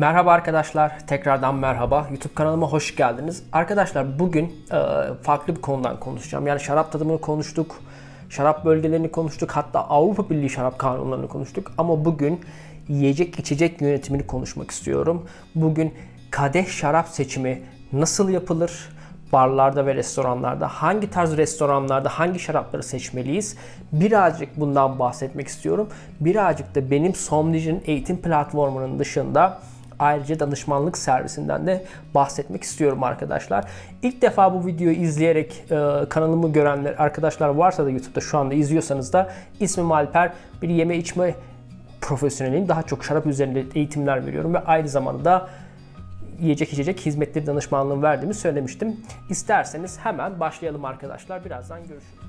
Merhaba arkadaşlar, tekrardan merhaba. YouTube kanalıma hoş geldiniz. Arkadaşlar bugün e, farklı bir konudan konuşacağım. Yani şarap tadımını konuştuk, şarap bölgelerini konuştuk, hatta Avrupa Birliği şarap kanunlarını konuştuk. Ama bugün yiyecek içecek yönetimini konuşmak istiyorum. Bugün kadeh şarap seçimi nasıl yapılır? barlarda ve restoranlarda hangi tarz restoranlarda hangi şarapları seçmeliyiz? Birazcık bundan bahsetmek istiyorum. Birazcık da benim Somnige'nin eğitim platformunun dışında ayrıca danışmanlık servisinden de bahsetmek istiyorum arkadaşlar. İlk defa bu videoyu izleyerek e, kanalımı görenler arkadaşlar varsa da YouTube'da şu anda izliyorsanız da ismim Alper. Bir yeme içme profesyoneliyim. Daha çok şarap üzerinde eğitimler veriyorum ve aynı zamanda yiyecek içecek hizmetleri danışmanlığı verdiğimi söylemiştim. İsterseniz hemen başlayalım arkadaşlar. Birazdan görüşürüz.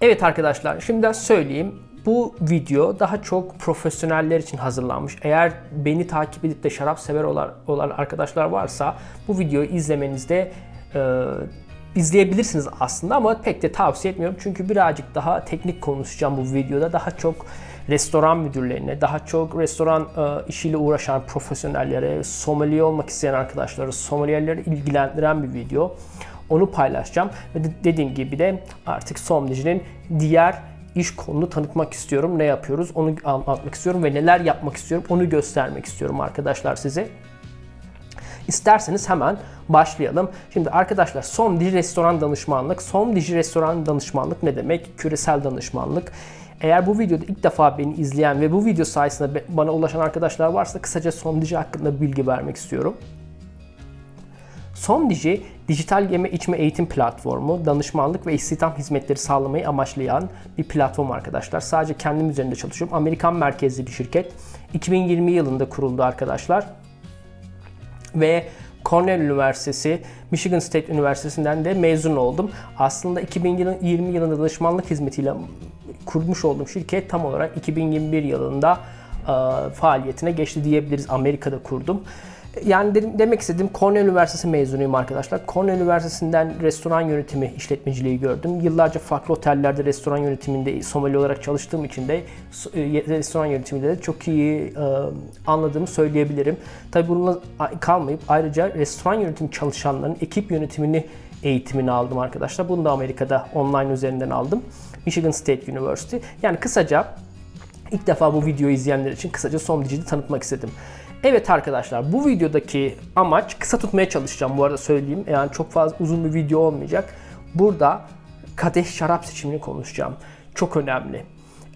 Evet arkadaşlar şimdiden söyleyeyim. Bu video daha çok profesyoneller için hazırlanmış. Eğer beni takip edip de şarap sever olan, arkadaşlar varsa bu videoyu izlemenizde e, izleyebilirsiniz aslında ama pek de tavsiye etmiyorum. Çünkü birazcık daha teknik konuşacağım bu videoda. Daha çok restoran müdürlerine, daha çok restoran e, işiyle uğraşan profesyonellere, sommelier olmak isteyen arkadaşları, sommelierleri ilgilendiren bir video. Onu paylaşacağım ve de- dediğim gibi de artık sommelier'in diğer iş konunu tanıtmak istiyorum. Ne yapıyoruz onu anlatmak istiyorum ve neler yapmak istiyorum onu göstermek istiyorum arkadaşlar size. İsterseniz hemen başlayalım. Şimdi arkadaşlar Somdigi Restoran Danışmanlık. Somdigi Restoran Danışmanlık ne demek? Küresel danışmanlık. Eğer bu videoda ilk defa beni izleyen ve bu video sayesinde bana ulaşan arkadaşlar varsa kısaca Somdigi hakkında bilgi vermek istiyorum. Somdigi, dijital yeme içme eğitim platformu, danışmanlık ve istihdam hizmetleri sağlamayı amaçlayan bir platform arkadaşlar. Sadece kendim üzerinde çalışıyorum. Amerikan merkezli bir şirket. 2020 yılında kuruldu arkadaşlar ve Cornell Üniversitesi, Michigan State Üniversitesi'nden de mezun oldum. Aslında 2020 yılında danışmanlık hizmetiyle kurmuş olduğum şirket tam olarak 2021 yılında e, faaliyetine geçti diyebiliriz. Amerika'da kurdum. Yani dedim, demek istediğim Cornell Üniversitesi mezunuyum arkadaşlar. Cornell Üniversitesi'nden restoran yönetimi, işletmeciliği gördüm. Yıllarca farklı otellerde restoran yönetiminde someli olarak çalıştığım için de e, restoran yönetiminde de çok iyi e, anladığımı söyleyebilirim. Tabii bununla kalmayıp ayrıca restoran yönetimi çalışanlarının ekip yönetimini eğitimini aldım arkadaşlar. Bunu da Amerika'da online üzerinden aldım. Michigan State University. Yani kısaca İlk defa bu videoyu izleyenler için kısaca Somdici'yi tanıtmak istedim. Evet arkadaşlar bu videodaki amaç kısa tutmaya çalışacağım bu arada söyleyeyim. Yani çok fazla uzun bir video olmayacak. Burada kadeh şarap seçimini konuşacağım. Çok önemli.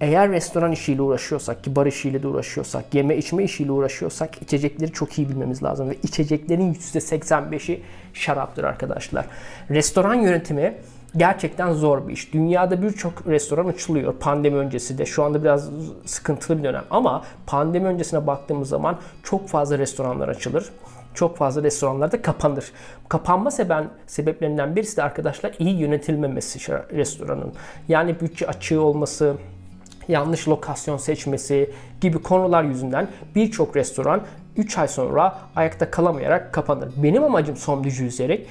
Eğer restoran işiyle uğraşıyorsak ki bar işiyle de uğraşıyorsak, yeme içme işiyle uğraşıyorsak içecekleri çok iyi bilmemiz lazım. Ve içeceklerin %85'i şaraptır arkadaşlar. Restoran yönetimi gerçekten zor bir iş. Dünyada birçok restoran açılıyor pandemi öncesi de. Şu anda biraz sıkıntılı bir dönem ama pandemi öncesine baktığımız zaman çok fazla restoranlar açılır. Çok fazla restoranlar da kapanır. Kapanma seben, sebeplerinden birisi de arkadaşlar iyi yönetilmemesi restoranın. Yani bütçe açığı olması, yanlış lokasyon seçmesi gibi konular yüzünden birçok restoran 3 ay sonra ayakta kalamayarak kapanır. Benim amacım Somdigi üzerek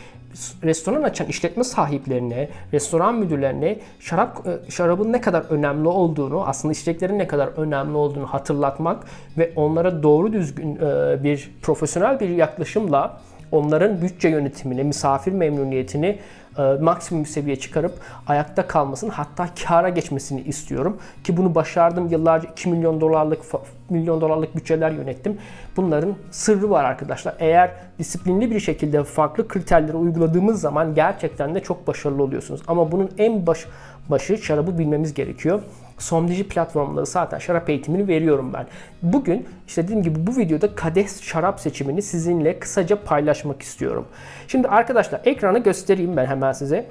restoran açan işletme sahiplerine, restoran müdürlerine şarap e, şarabın ne kadar önemli olduğunu, aslında içeceklerin ne kadar önemli olduğunu hatırlatmak ve onlara doğru düzgün e, bir profesyonel bir yaklaşımla onların bütçe yönetimini, misafir memnuniyetini e, maksimum bir seviyeye çıkarıp ayakta kalmasını hatta kâra geçmesini istiyorum. Ki bunu başardım. Yıllarca 2 milyon dolarlık milyon dolarlık bütçeler yönettim. Bunların sırrı var arkadaşlar. Eğer disiplinli bir şekilde farklı kriterleri uyguladığımız zaman gerçekten de çok başarılı oluyorsunuz. Ama bunun en baş başı şarabı bilmemiz gerekiyor. Somdici platformunda zaten şarap eğitimini veriyorum ben. Bugün işte dediğim gibi bu videoda kadeh şarap seçimini sizinle kısaca paylaşmak istiyorum. Şimdi arkadaşlar ekranı göstereyim ben hemen size.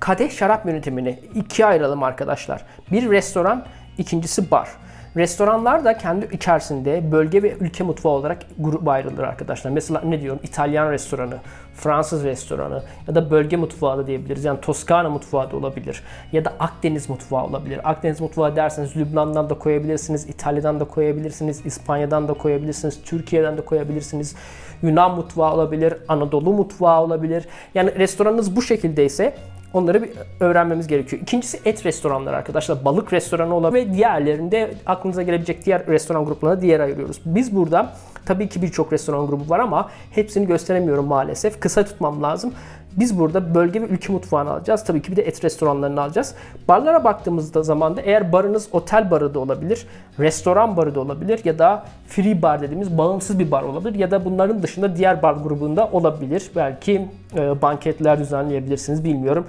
Kadeh şarap yönetimini ikiye ayıralım arkadaşlar. Bir restoran, ikincisi bar. Restoranlar da kendi içerisinde bölge ve ülke mutfağı olarak grup ayrılır arkadaşlar. Mesela ne diyorum İtalyan restoranı, Fransız restoranı ya da bölge mutfağı da diyebiliriz. Yani Toskana mutfağı da olabilir. Ya da Akdeniz mutfağı olabilir. Akdeniz mutfağı derseniz Lübnan'dan da koyabilirsiniz, İtalya'dan da koyabilirsiniz, İspanya'dan da koyabilirsiniz, Türkiye'den de koyabilirsiniz. Yunan mutfağı olabilir, Anadolu mutfağı olabilir. Yani restoranınız bu şekildeyse Onları bir öğrenmemiz gerekiyor. İkincisi et restoranları arkadaşlar. Balık restoranı olabilir ve diğerlerinde aklınıza gelebilecek diğer restoran gruplarına diğer ayırıyoruz. Biz burada tabii ki birçok restoran grubu var ama hepsini gösteremiyorum maalesef. Kısa tutmam lazım. Biz burada bölge ve ülke mutfağını alacağız. Tabii ki bir de et restoranlarını alacağız. Barlara baktığımızda zaman da eğer barınız otel barı da olabilir, restoran barı da olabilir ya da free bar dediğimiz bağımsız bir bar olabilir ya da bunların dışında diğer bar grubunda olabilir. Belki e, banketler düzenleyebilirsiniz bilmiyorum.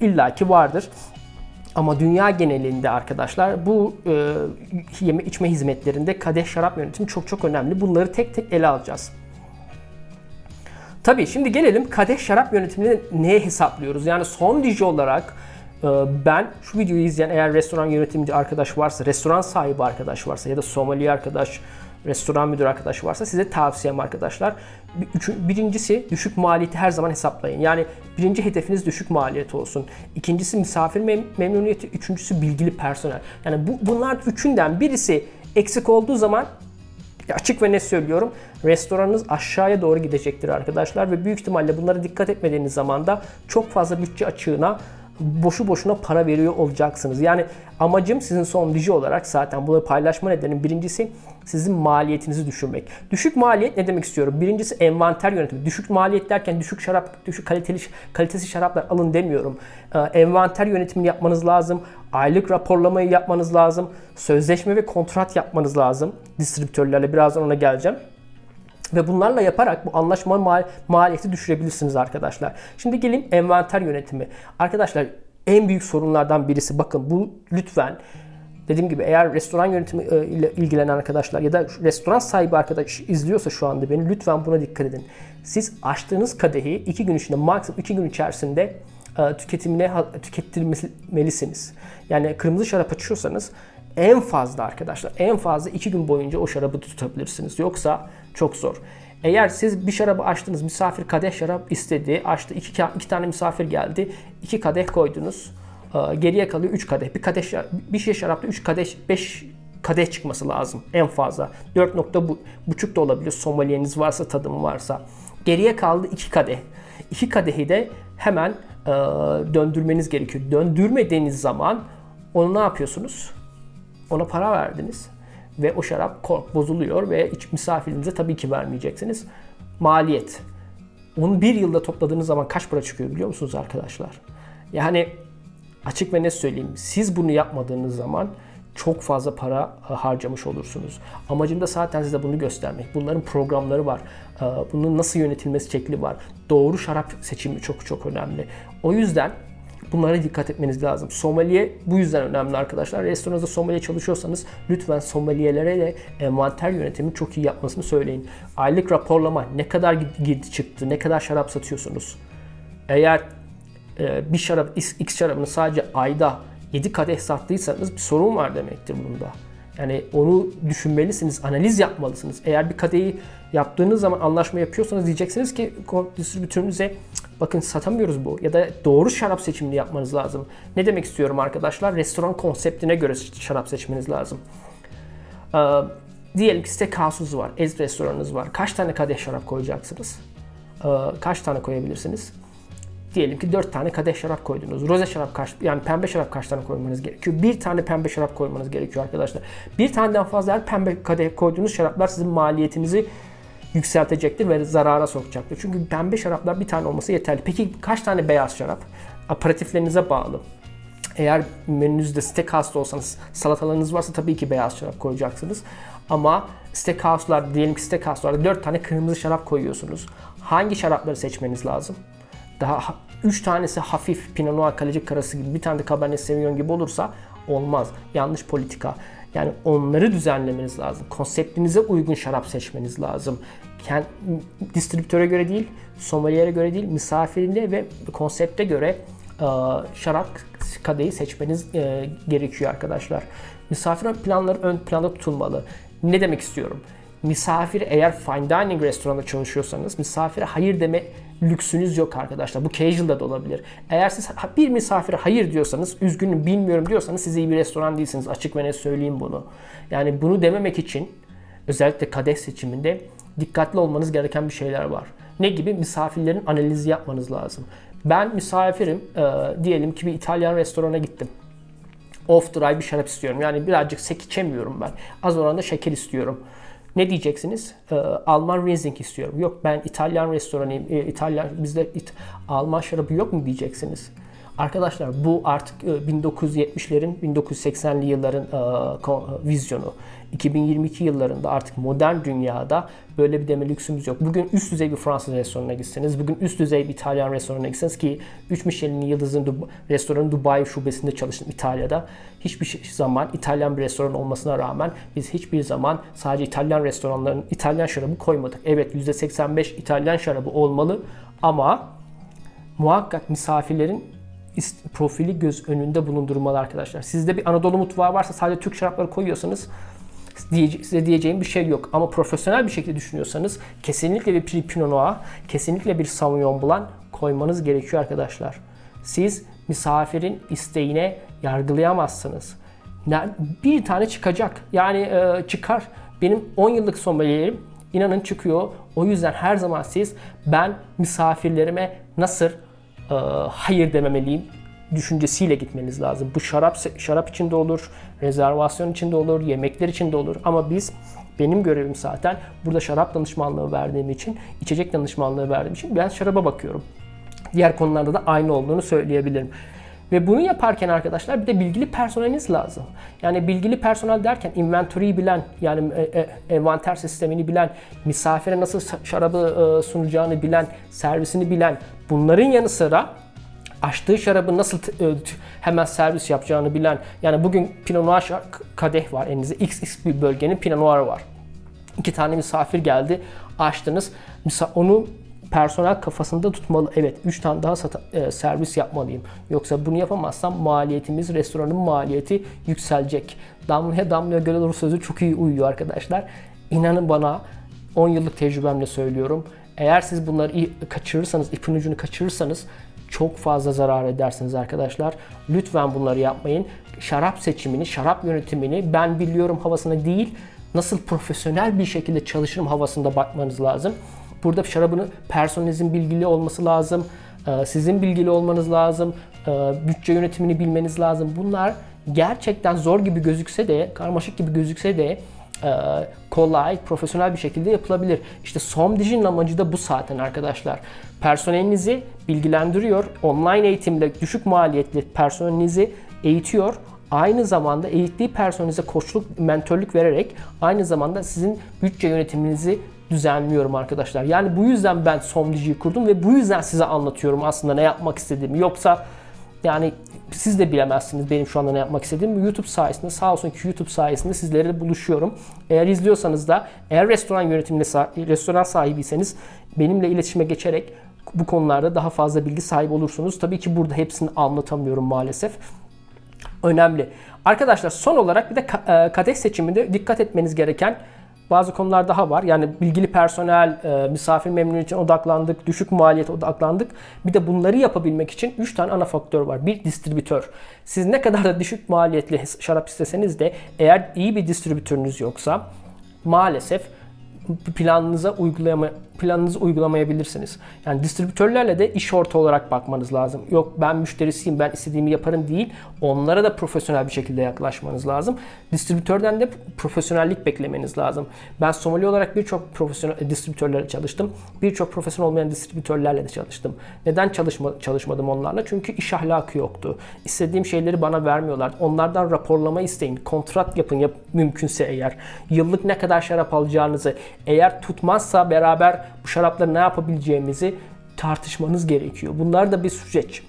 İlla ki vardır. Ama dünya genelinde arkadaşlar bu e, yeme içme hizmetlerinde kadeh şarap yönetimi çok çok önemli. Bunları tek tek ele alacağız. Tabii şimdi gelelim kadeh şarap yönetimini neye hesaplıyoruz? Yani son dici olarak e, ben şu videoyu izleyen eğer restoran yönetimci arkadaş varsa, restoran sahibi arkadaş varsa ya da sommelier arkadaş, restoran müdür arkadaş varsa size tavsiyem arkadaşlar. Birincisi düşük maliyeti her zaman hesaplayın. Yani birinci hedefiniz düşük maliyet olsun. İkincisi misafir mem- memnuniyeti, üçüncüsü bilgili personel. Yani bu, bunlar üçünden birisi eksik olduğu zaman açık ve net söylüyorum. Restoranınız aşağıya doğru gidecektir arkadaşlar ve büyük ihtimalle bunlara dikkat etmediğiniz zaman da çok fazla bütçe açığına boşu boşuna para veriyor olacaksınız. Yani amacım sizin son dici olarak zaten bunu paylaşma nedenim birincisi sizin maliyetinizi düşürmek. Düşük maliyet ne demek istiyorum? Birincisi envanter yönetimi. Düşük maliyet derken düşük şarap, düşük kaliteli kalitesi şaraplar alın demiyorum. Ee, envanter yönetimini yapmanız lazım. Aylık raporlamayı yapmanız lazım. Sözleşme ve kontrat yapmanız lazım. Distribütörlerle birazdan ona geleceğim. Ve bunlarla yaparak bu anlaşma mal, maliyeti düşürebilirsiniz arkadaşlar. Şimdi gelin envanter yönetimi. Arkadaşlar en büyük sorunlardan birisi bakın bu lütfen dediğim gibi eğer restoran yönetimi e, ile ilgilenen arkadaşlar ya da restoran sahibi arkadaş izliyorsa şu anda beni lütfen buna dikkat edin. Siz açtığınız kadehi iki gün içinde maksimum iki gün içerisinde e, tüketimine tükettirmelisiniz. Yani kırmızı şarap açıyorsanız en fazla arkadaşlar en fazla iki gün boyunca o şarabı tutabilirsiniz. Yoksa çok zor. Eğer siz bir şarabı açtınız, misafir kadeh şarap istedi, açtı, iki, iki tane misafir geldi, iki kadeh koydunuz, e, geriye kalıyor üç kadeh. Bir kadeh bir şişe şarapta üç kadeh, beş kadeh çıkması lazım en fazla. 4.5 da olabilir sommeliers varsa, tadım varsa. Geriye kaldı iki kadeh. İki kadehi de hemen e, döndürmeniz gerekiyor. Döndürmediğiniz zaman onu ne yapıyorsunuz? Ona para verdiniz ve o şarap kork bozuluyor ve iç misafirinize tabii ki vermeyeceksiniz. Maliyet. Onu bir yılda topladığınız zaman kaç para çıkıyor biliyor musunuz arkadaşlar? Yani açık ve net söyleyeyim. Siz bunu yapmadığınız zaman çok fazla para e, harcamış olursunuz. Amacım da zaten size bunu göstermek. Bunların programları var. E, bunun nasıl yönetilmesi şekli var. Doğru şarap seçimi çok çok önemli. O yüzden Bunlara dikkat etmeniz lazım. Sommelier bu yüzden önemli arkadaşlar. Restoranınızda sommelier çalışıyorsanız lütfen sommelierlere de envanter yönetimi çok iyi yapmasını söyleyin. Aylık raporlama, ne kadar girdi çıktı, ne kadar şarap satıyorsunuz. Eğer e, bir şarap, X şarabını sadece ayda 7 kadeh sattıysanız bir sorun var demektir bunda. Yani onu düşünmelisiniz, analiz yapmalısınız. Eğer bir kadeyi yaptığınız zaman anlaşma yapıyorsanız diyeceksiniz ki distribütörünüze bakın satamıyoruz bu ya da doğru şarap seçimini yapmanız lazım. Ne demek istiyorum arkadaşlar? Restoran konseptine göre şarap seçmeniz lazım. Ee, diyelim ki steakhouse'unuz var, ez restoranınız var. Kaç tane kadeh şarap koyacaksınız? Ee, kaç tane koyabilirsiniz? Diyelim ki 4 tane kadeh şarap koydunuz. Roze şarap kaç, yani pembe şarap kaç tane koymanız gerekiyor? Bir tane pembe şarap koymanız gerekiyor arkadaşlar. Bir taneden fazla her pembe kadeh koyduğunuz şaraplar sizin maliyetinizi yükseltecektir ve zarara sokacaktır. Çünkü pembe şaraplar bir tane olması yeterli. Peki kaç tane beyaz şarap? Aparatiflerinize bağlı. Eğer menünüzde steakhouse olsanız, salatalarınız varsa tabii ki beyaz şarap koyacaksınız. Ama steakhouse'lar, diyelim ki steakhouse'larda 4 tane kırmızı şarap koyuyorsunuz. Hangi şarapları seçmeniz lazım? Daha 3 tanesi hafif Pinot Noir, Kalecik Karası gibi bir tane de Cabernet Sauvignon gibi olursa olmaz. Yanlış politika. Yani onları düzenlemeniz lazım. Konseptinize uygun şarap seçmeniz lazım. Kend, distribütöre göre değil, sommeliere göre değil, misafirine ve konsepte göre e, şarap kadehi seçmeniz e, gerekiyor arkadaşlar. Misafir planları ön planda tutulmalı. Ne demek istiyorum? Misafir eğer fine dining restoranda çalışıyorsanız misafire hayır deme lüksünüz yok arkadaşlar. Bu casual'da da olabilir. Eğer siz bir misafire hayır diyorsanız, üzgünüm bilmiyorum diyorsanız siz iyi bir restoran değilsiniz. Açık ve net söyleyeyim bunu. Yani bunu dememek için özellikle kadeh seçiminde dikkatli olmanız gereken bir şeyler var. Ne gibi? Misafirlerin analizi yapmanız lazım. Ben misafirim. Ee, diyelim ki bir İtalyan restorana gittim. Off dry bir şarap istiyorum. Yani birazcık sek içemiyorum ben. Az oranda şeker istiyorum. Ne diyeceksiniz? Ee, Alman Riesling istiyorum. Yok ben İtalyan restoranıyım. Ee, İtalyan bizde İt- Alman şarabı yok mu diyeceksiniz. Arkadaşlar bu artık e, 1970'lerin 1980'li yılların e, ko- vizyonu. 2022 yıllarında artık modern dünyada böyle bir deme lüksümüz yok. Bugün üst düzey bir Fransız restoranına gitseniz, bugün üst düzey bir İtalyan restoranına gitseniz ki 3 Michelin yıldızın Dub- restoranın Dubai şubesinde çalıştım İtalya'da. Hiçbir zaman İtalyan bir restoran olmasına rağmen biz hiçbir zaman sadece İtalyan restoranların İtalyan şarabı koymadık. Evet %85 İtalyan şarabı olmalı ama muhakkak misafirlerin profili göz önünde bulundurmalı arkadaşlar. Sizde bir Anadolu mutfağı varsa sadece Türk şarapları koyuyorsanız size diyeceğim bir şey yok. Ama profesyonel bir şekilde düşünüyorsanız kesinlikle bir Pinot Noir, kesinlikle bir Sauvignon Blanc koymanız gerekiyor arkadaşlar. Siz misafirin isteğine yargılayamazsınız. Bir tane çıkacak. Yani e, çıkar. Benim 10 yıllık sommeliyerim inanın çıkıyor. O yüzden her zaman siz ben misafirlerime nasıl hayır dememeliyim düşüncesiyle gitmeniz lazım. Bu şarap şarap için de olur, rezervasyon için de olur, yemekler için de olur. Ama biz benim görevim zaten burada şarap danışmanlığı verdiğim için, içecek danışmanlığı verdiğim için ben şaraba bakıyorum. Diğer konularda da aynı olduğunu söyleyebilirim. Ve bunu yaparken arkadaşlar bir de bilgili personeliniz lazım. Yani bilgili personel derken inventory'yi bilen, yani e, e, envanter sistemini bilen, misafire nasıl şarabı e, sunacağını bilen, servisini bilen, bunların yanı sıra açtığı şarabı nasıl e, hemen servis yapacağını bilen, yani bugün Pinot Noir kadeh var elinizde, XX bir bölgenin Pinot Noir var. İki tane misafir geldi, açtınız. Misa- onu personel kafasında tutmalı. Evet, 3 tane daha sata- e, servis yapmalıyım. Yoksa bunu yapamazsam maliyetimiz, restoranın maliyeti yükselecek. Damlaya damlaya olur sözü çok iyi uyuyor arkadaşlar. İnanın bana 10 yıllık tecrübemle söylüyorum. Eğer siz bunları kaçırırsanız, ipin ucunu kaçırırsanız çok fazla zarar edersiniz arkadaşlar. Lütfen bunları yapmayın. Şarap seçimini, şarap yönetimini ben biliyorum havasına değil, nasıl profesyonel bir şekilde çalışırım havasında bakmanız lazım. Burada şarabını personelinizin bilgili olması lazım. Ee, Sizin bilgili olmanız lazım. Ee, Bütçe yönetimini bilmeniz lazım. Bunlar gerçekten zor gibi gözükse de, karmaşık gibi gözükse de e, kolay, profesyonel bir şekilde yapılabilir. İşte Somdigi'nin amacı da bu zaten arkadaşlar. Personelinizi bilgilendiriyor. Online eğitimle düşük maliyetli personelinizi eğitiyor. Aynı zamanda eğittiği personelinize koçluk, mentörlük vererek aynı zamanda sizin bütçe yönetiminizi düzenliyorum arkadaşlar. Yani bu yüzden ben Somdigi'yi kurdum ve bu yüzden size anlatıyorum aslında ne yapmak istediğimi. Yoksa yani siz de bilemezsiniz benim şu anda ne yapmak istediğimi. YouTube sayesinde sağ olsun ki YouTube sayesinde sizlerle buluşuyorum. Eğer izliyorsanız da eğer restoran yönetiminde sa- restoran sahibiyseniz benimle iletişime geçerek bu konularda daha fazla bilgi sahibi olursunuz. Tabii ki burada hepsini anlatamıyorum maalesef. Önemli. Arkadaşlar son olarak bir de e, kadeh seçiminde dikkat etmeniz gereken bazı konular daha var. Yani bilgili personel, e, misafir memnuniyetine odaklandık, düşük maliyete odaklandık. Bir de bunları yapabilmek için 3 tane ana faktör var. Bir distribütör. Siz ne kadar da düşük maliyetli şarap isteseniz de eğer iyi bir distribütörünüz yoksa maalesef planınıza uygulama planınızı uygulamayabilirsiniz. Yani distribütörlerle de iş orta olarak bakmanız lazım. Yok ben müşterisiyim, ben istediğimi yaparım değil. Onlara da profesyonel bir şekilde yaklaşmanız lazım. Distribütörden de profesyonellik beklemeniz lazım. Ben somali olarak birçok profesyonel distribütörlerle çalıştım. Birçok profesyonel olmayan distribütörlerle de çalıştım. Neden çalışma, çalışmadım onlarla? Çünkü iş ahlakı yoktu. İstediğim şeyleri bana vermiyorlar. Onlardan raporlama isteyin. Kontrat yapın yap, mümkünse eğer. Yıllık ne kadar şarap alacağınızı, eğer tutmazsa beraber bu şarapları ne yapabileceğimizi tartışmanız gerekiyor. Bunlar da bir süreç.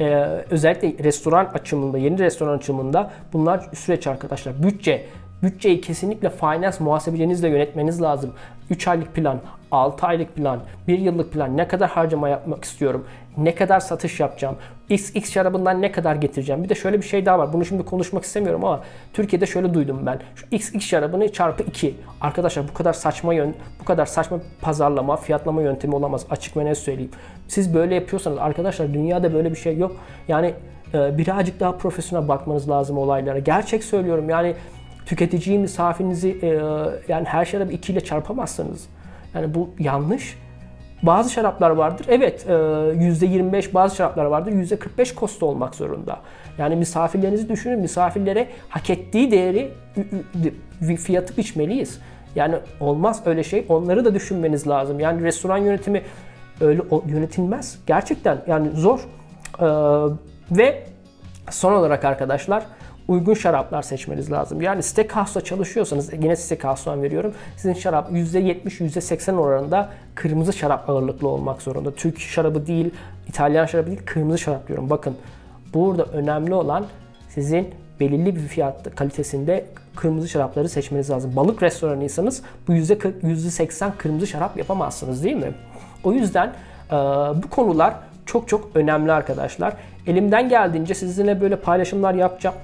Ee, özellikle restoran açımında, yeni restoran açımında bunlar süreç arkadaşlar. Bütçe, bütçeyi kesinlikle finance muhasebecinizle yönetmeniz lazım. 3 aylık plan, 6 aylık plan, 1 yıllık plan, ne kadar harcama yapmak istiyorum, ne kadar satış yapacağım, X, X şarabından ne kadar getireceğim. Bir de şöyle bir şey daha var. Bunu şimdi konuşmak istemiyorum ama Türkiye'de şöyle duydum ben. Şu X, X şarabını çarpı 2. Arkadaşlar bu kadar saçma yön, bu kadar saçma pazarlama, fiyatlama yöntemi olamaz. Açık ve net söyleyeyim. Siz böyle yapıyorsanız arkadaşlar dünyada böyle bir şey yok. Yani e, birazcık daha profesyonel bakmanız lazım olaylara. Gerçek söylüyorum yani tüketiciyi, misafirinizi e, yani her şarabı 2 ile çarpamazsınız. Yani bu yanlış. Bazı şaraplar vardır. Evet e, %25 bazı şaraplar vardır. %45 kostu olmak zorunda. Yani misafirlerinizi düşünün. Misafirlere hak ettiği değeri fiyatı biçmeliyiz. Yani olmaz öyle şey. Onları da düşünmeniz lazım. Yani restoran yönetimi öyle yönetilmez. Gerçekten yani zor. Ee, ve son olarak arkadaşlar uygun şaraplar seçmeniz lazım. Yani steakhouse'da çalışıyorsanız yine steakhouse'dan veriyorum. Sizin şarap %70 %80 oranında kırmızı şarap ağırlıklı olmak zorunda. Türk şarabı değil, İtalyan şarabı değil, kırmızı şarap diyorum. Bakın burada önemli olan sizin belirli bir fiyat kalitesinde kırmızı şarapları seçmeniz lazım. Balık restoranıysanız bu %40, %80 kırmızı şarap yapamazsınız değil mi? O yüzden e, bu konular çok çok önemli arkadaşlar. Elimden geldiğince sizinle böyle paylaşımlar yapacağım.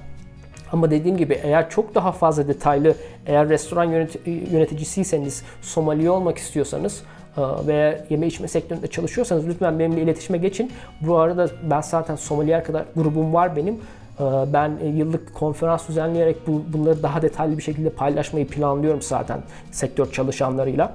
Ama dediğim gibi eğer çok daha fazla detaylı, eğer restoran yönet- yöneticisiyseniz, Somali olmak istiyorsanız e, veya yeme içme sektöründe çalışıyorsanız lütfen benimle iletişime geçin. Bu arada ben zaten sommelier kadar grubum var benim. E, Ben e, yıllık konferans düzenleyerek bu, bunları daha detaylı bir şekilde paylaşmayı planlıyorum zaten sektör çalışanlarıyla.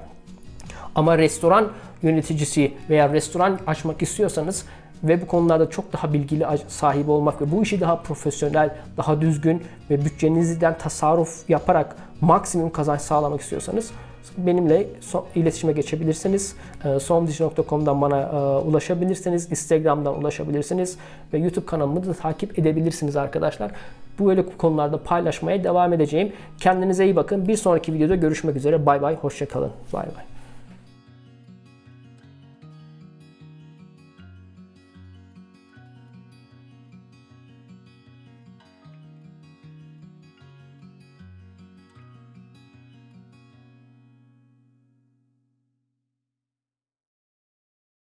Ama restoran yöneticisi veya restoran açmak istiyorsanız ve bu konularda çok daha bilgili sahibi olmak ve bu işi daha profesyonel, daha düzgün ve bütçenizden tasarruf yaparak maksimum kazanç sağlamak istiyorsanız benimle so- iletişime geçebilirsiniz. E, Somdici.com'dan bana e, ulaşabilirsiniz. Instagram'dan ulaşabilirsiniz. Ve YouTube kanalımı da takip edebilirsiniz arkadaşlar. Bu böyle konularda paylaşmaya devam edeceğim. Kendinize iyi bakın. Bir sonraki videoda görüşmek üzere. Bay bay. Hoşçakalın. Bay bay.